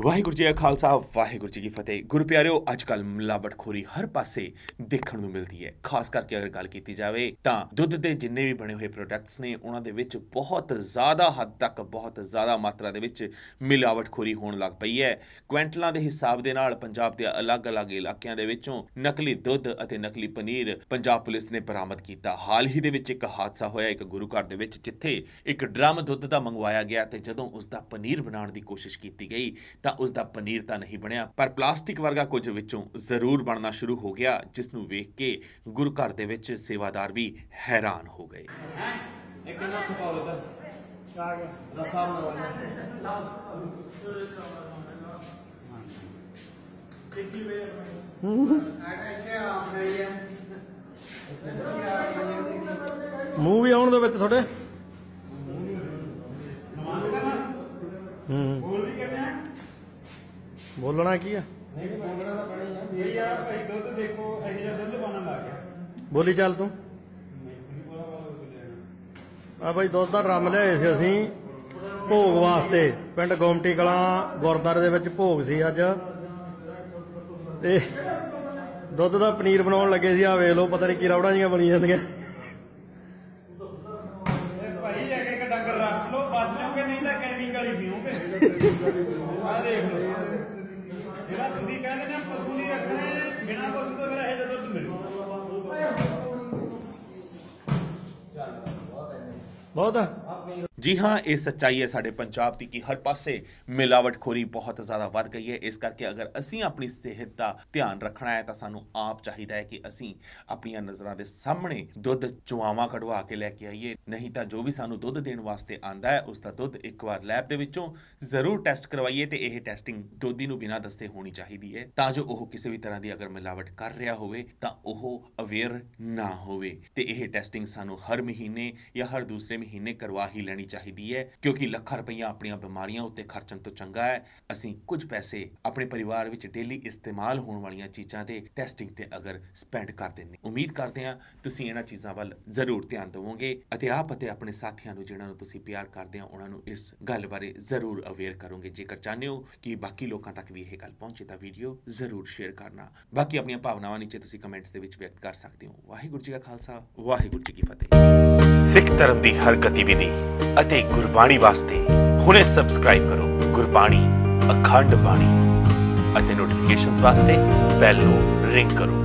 ਵਾਹਿਗੁਰੂ ਜੀ ਕਾ ਖਾਲਸਾ, ਵਾਹਿਗੁਰੂ ਜੀ ਕੀ ਫਤਿਹ। ਗੁਰੂ ਪਿਆਰਿਓ ਅੱਜ ਕੱਲ ਮਿਲਾਵਟਖੋਰੀ ਹਰ ਪਾਸੇ ਦੇਖਣ ਨੂੰ ਮਿਲਦੀ ਹੈ। ਖਾਸ ਕਰਕੇ ਅਗਰ ਗੱਲ ਕੀਤੀ ਜਾਵੇ ਤਾਂ ਦੁੱਧ ਦੇ ਜਿੰਨੇ ਵੀ ਬਣੇ ਹੋਏ ਪ੍ਰੋਡਕਟਸ ਨੇ, ਉਹਨਾਂ ਦੇ ਵਿੱਚ ਬਹੁਤ ਜ਼ਿਆਦਾ ਹੱਦ ਤੱਕ, ਬਹੁਤ ਜ਼ਿਆਦਾ ਮਾਤਰਾ ਦੇ ਵਿੱਚ ਮਿਲਾਵਟਖੋਰੀ ਹੋਣ ਲੱਗ ਪਈ ਹੈ। ਕੁਇੰਟਲਾਂ ਦੇ ਹਿਸਾਬ ਦੇ ਨਾਲ ਪੰਜਾਬ ਦੇ ਅਲੱਗ-ਅਲੱਗ ਇਲਾਕਿਆਂ ਦੇ ਵਿੱਚੋਂ ਨਕਲੀ ਦੁੱਧ ਅਤੇ ਨਕਲੀ ਪਨੀਰ ਪੰਜਾਬ ਪੁਲਿਸ ਨੇ ਬਰਾਮਦ ਕੀਤਾ। ਹਾਲ ਹੀ ਦੇ ਵਿੱਚ ਇੱਕ ਹਾਦਸਾ ਹੋਇਆ ਇੱਕ ਗੁਰੂ ਘਰ ਦੇ ਵਿੱਚ, ਜਿੱਥੇ ਇੱਕ ਡਰਮ ਦੁੱਧ ਦਾ ਮੰਗਵਾਇਆ ਗਿਆ ਤੇ ਜਦੋਂ ਉਸ ਦਾ ਪਨੀਰ ਬਣਾਉਣ ਦੀ ਕੋਸ਼ਿਸ਼ ਕੀਤੀ ਗਈ ਤਾਂ ਉਸ ਦਾ ਪਨੀਰ ਤਾਂ ਨਹੀਂ ਬਣਿਆ ਪਰ ਪਲਾਸਟਿਕ ਵਰਗਾ ਕੁਝ ਵਿੱਚੋਂ ਜ਼ਰੂਰ ਬਣਨਾ ਸ਼ੁਰੂ ਹੋ ਗਿਆ ਜਿਸ ਨੂੰ ਵੇਖ ਕੇ ਗੁਰੂ ਘਰ ਦੇ ਵਿੱਚ ਸੇਵਾਦਾਰ ਵੀ ਹੈਰਾਨ ਹੋ ਗਏ। ਇੱਕ ਨਾ ਖਪਾਓ ਇਧਰ ਆ ਗਿਆ। ਰੱਖਾ ਬਣਾ ਮੂੰਹ ਵੀ ਆਉਣ ਦੇ ਵਿੱਚ ਤੁਹਾਡੇ ਹੂੰ ਬੋਲ ਵੀ ਕਿਵੇਂ ਆ ਬੋਲਣਾ ਕੀ ਆ? ਨਹੀਂ ਬੋਲਣਾ ਤਾਂ ਬਣੀ ਆ। ਇਹ ਯਾਰ ਭਾਈ ਦੁੱਧ ਦੇਖੋ ਇਹ ਜਿਹਾ ਦੁੱਧ ਬਣਨ ਲੱਗ ਗਿਆ। ਬੋਲੀ ਚੱਲ ਤੂੰ। ਆ ਬਾਈ ਦੁੱਧ ਦਾ ਡਰਮ ਲਿਆਏ ਸੀ ਅਸੀਂ ਭੋਗ ਵਾਸਤੇ। ਪਿੰਡ ਗੋਮਟੀ ਕਲਾਂ ਗੁਰਦਾਰੇ ਦੇ ਵਿੱਚ ਭੋਗ ਸੀ ਅੱਜ। ਤੇ ਦੁੱਧ ਦਾ ਪਨੀਰ ਬਣਾਉਣ ਲੱਗੇ ਸੀ ਆ ਵੇਖ ਲਓ ਪਤਾ ਨਹੀਂ ਕੀ ਰੌੜਾਂ ਜੀਆਂ ਬਣੀ ਜਾਂਦੀਆਂ। ਭਾਈ ਜਾ ਕੇ ਡੰਗਰ ਰੱਖ ਲਓ ਬਚ ਜਾਓਗੇ ਨਹੀਂ ਤਾਂ ਕੈਮੀਕਲ ਹੀ ਪੀਓਗੇ? ਆ ਦੇਖ ਲਓ। ਬਹੁਤ ਆ ਜੀ ਹਾਂ, ਇਹ ਸੱਚਾਈ ਹੈ ਸਾਡੇ ਪੰਜਾਬ ਦੀ ਕਿ ਹਰ ਪਾਸੇ ਮਿਲਾਵਟਖੋਰੀ ਬਹੁਤ ਜ਼ਿਆਦਾ ਵੱਧ ਗਈ ਹੈ। ਇਸ ਕਰਕੇ ਅਗਰ ਅਸੀਂ ਆਪਣੀ ਸਿਹਤ ਦਾ ਧਿਆਨ ਰੱਖਣਾ ਹੈ ਤਾਂ ਸਾਨੂੰ ਆਪ ਚਾਹੀਦਾ ਹੈ ਕਿ ਅਸੀਂ ਆਪਣੀਆਂ ਨਜ਼ਰਾਂ ਦੇ ਸਾਹਮਣੇ ਦੁੱਧ ਚੁਆਵਾਂ ਕਢਵਾ ਕੇ ਲੈ ਕੇ ਆਈਏ। ਨਹੀਂ ਤਾਂ ਜੋ ਵੀ ਸਾਨੂੰ ਦੁੱਧ ਦੇਣ ਵਾਸਤੇ ਆਂਦਾ ਹੈ, ਉਸ ਦਾ ਦੁੱਧ ਇੱਕ ਵਾਰ ਲੈਬ ਦੇ ਵਿੱਚੋਂ ਜ਼ਰੂਰ ਟੈਸਟ ਕਰਵਾਈਏ ਤੇ ਇਹ ਟੈਸਟਿੰਗ ਦੋਧੀ ਨੂੰ ਬਿਨਾਂ ਦੱਸੇ ਹੋਣੀ ਚਾਹੀਦੀ ਹੈ। ਤਾਂ ਜੋ ਉਹ ਕਿਸੇ ਵੀ ਤਰ੍ਹਾਂ ਦੀ ਅਗਰ ਮਿਲਾਵਟ ਕਰ ਰਿਹਾ ਹੋਵੇ ਤਾਂ ਉਹ ਅਵੇਅਰ ਨਾ ਹੋਵੇ ਤੇ ਇਹ ਟੈਸਟਿੰਗ ਸਾਨੂੰ ਹਰ ਮਹੀਨੇ ਜਾਂ ਹਰ ਦੂਸਰੇ ਮਹੀਨੇ ਕਰਵਾ ਹੀ ਲੈਣੀ ਚਾਹੀਦੀ ਹੈ, ਕਿਉਂਕਿ ਲੱਖਾਂ ਰੁਪਈਆ ਆਪਣੀਆਂ ਬਿਮਾਰੀਆਂ ਉੱਤੇ ਖਰਚਣ ਤੋਂ ਚੰਗਾ ਹੈ। ਅਸੀਂ ਕੁਝ ਪੈਸੇ ਆਪਣੇ ਪਰਿਵਾਰ ਵਿੱਚ ਡੇਲੀ ਇਸਤੇਮਾਲ ਹੋਣ ਵਾਲੀਆਂ ਚੀਜ਼ਾਂ ਤੇ ਟੈਸਟਿੰਗ ਤੇ ਅਗਰ ਸਪੈਂਡ ਕਰ ਦਿੰਨੇ ਉਮੀਦ ਕਰਦੇ ਹਾਂ ਤੁਸੀਂ ਇਹਨਾਂ ਚੀਜ਼ਾਂ ਵੱਲ ਜ਼ਰੂਰ ਧਿਆਨ ਦਿਵੋਗੇ ਅਤੇ ਆਪ ਅਤੇ ਆਪਣੇ ਸਾਥੀਆਂ ਨੂੰ ਜਿਨ੍ਹਾਂ ਨੂੰ ਤੁਸੀਂ ਪਿਆਰ ਕਰਦੇ ਹੋ, ਉਹਨਾਂ ਨੂੰ ਇਸ ਗੱਲ ਬਾਰੇ ਜ਼ਰੂਰ ਅਵੇਅਰ ਕਰੋਗੇ। ਜੇਕਰ ਚਾਹੁੰਦੇ ਹੋ ਕਿ ਬਾਕੀ ਲੋਕਾਂ ਤੱਕ ਵੀ ਇਹ ਗੱਲ ਪਹੁੰਚੇ ਤਾਂ ਵੀਡੀਓ ਜ਼ਰੂਰ ਸ਼ੇਅਰ ਕਰਨਾ। ਬਾਕੀ ਆਪਣੀਆਂ ਭਾਵਨਾਵਾਂ ਨੀਚੇ ਤੁਸੀਂ ਕਮੈਂਟਸ ਦੇ ਵਿੱਚ ਵਿਅਕਤ ਕਰ ਸਕਦੇ ਹੋ। ਵਾਹਿਗੁਰੂ ਜੀ ਕਾ ਖਾਲਸਾ, ਵਾਹਿਗੁਰੂ ਜੀ ਕੀ ਫਤਿਹ। ਸਿੱਖ ਧਰਮ ਦੀ ਹਰ ਗਤੀਵਿਧੀ ਅਤੇ ਗੁਰਬਾਣੀ ਵਾਸਤੇ ਹੁਣੇ ਸਬਸਕ੍ਰਾਈਬ ਕਰੋ ਗੁਰਬਾਣੀ ਅਖੰਡ ਬਾਣੀ ਅਤੇ ਨੋਟੀਫਿਕੇਸ਼ਨਸ ਵਾਸਤੇ ਬੈਲ ਨੂੰ ਰਿੰਗ ਕਰੋ।